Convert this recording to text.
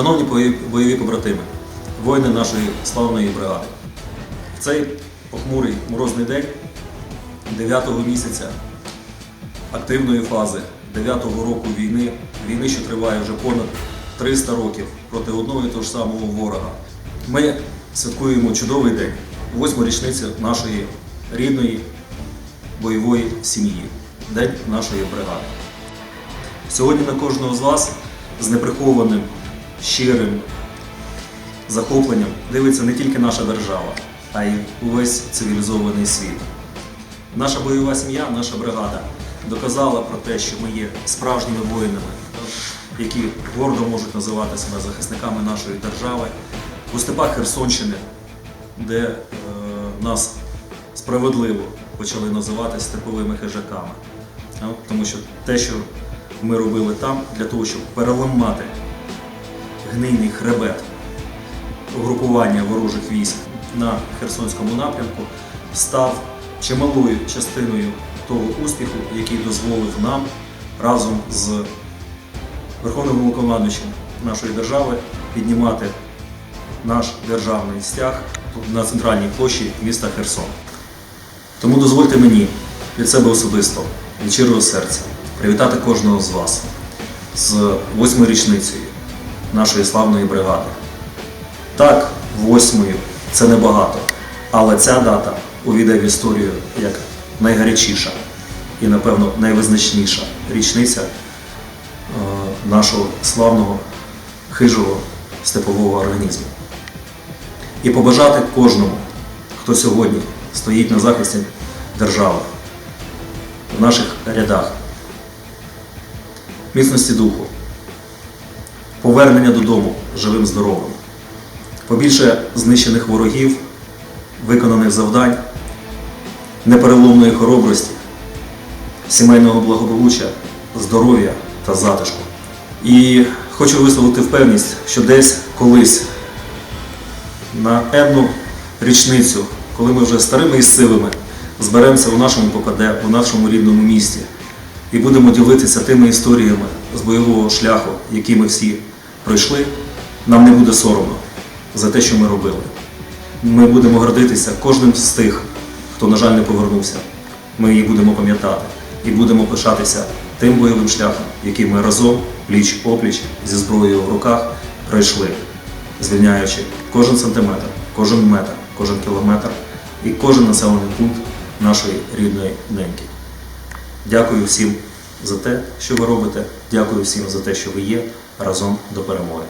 Шановні бойові побратими, воїни нашої славної бригади, в цей похмурий морозний день 9-го місяця активної фази 9-го року війни, війни, що триває вже понад 300 років проти одного і того ж самого ворога. Ми святкуємо чудовий день, восьму річницю нашої рідної бойової сім'ї, День нашої бригади. Сьогодні на кожного з вас з неприхованим, щирим захопленням дивиться не тільки наша держава, а й увесь цивілізований світ. Наша бойова сім'я, наша бригада доказала про те, що ми є справжніми воїнами, які гордо можуть називати себе захисниками нашої держави. У степах Херсонщини, де е, нас справедливо почали називати степовими хижаками. Тому що те, що ми робили там, для того, щоб переламати гнийний хребет угрупування ворожих військ на Херсонському напрямку, став чималою частиною того успіху, який дозволив нам разом з Верховним Головнокомандуючим нашої держави піднімати наш державний стяг на центральній площі міста Херсон. Тому дозвольте мені від себе особисто, від щирого серця, привітати кожного з вас з восьмою річницею нашої славної бригади. Так, восьмою це небагато, але ця дата увійде в історію як найгарячіша і, напевно, найвизначніша річниця е, нашого славного хижого степового організму. І побажати кожному, хто сьогодні стоїть на захисті держави в наших рядах, міцності духу, повернення додому живим здоровим, побільше знищених ворогів, виконаних завдань, непереломної хоробрості, сімейного благополуччя, здоров'я та затишку. І хочу висловити впевненість, що десь колись на енну річницю, коли ми вже старими і сивими зберемося у нашому ПКД, у нашому рідному місті і будемо ділитися тими історіями з бойового шляху, які ми всі пройшли, нам не буде соромно за те, що ми робили. Ми будемо гордитися кожним з тих, хто, на жаль, не повернувся. Ми їх будемо пам'ятати і будемо пишатися тим бойовим шляхом, який ми разом, пліч опліч зі зброєю в руках пройшли, звільняючи кожен сантиметр, кожен метр, кожен кілометр і кожен населений пункт нашої рідної неньки. Дякую всім за те, що ви робите. Дякую всім за те, що ви є разом до перемоги.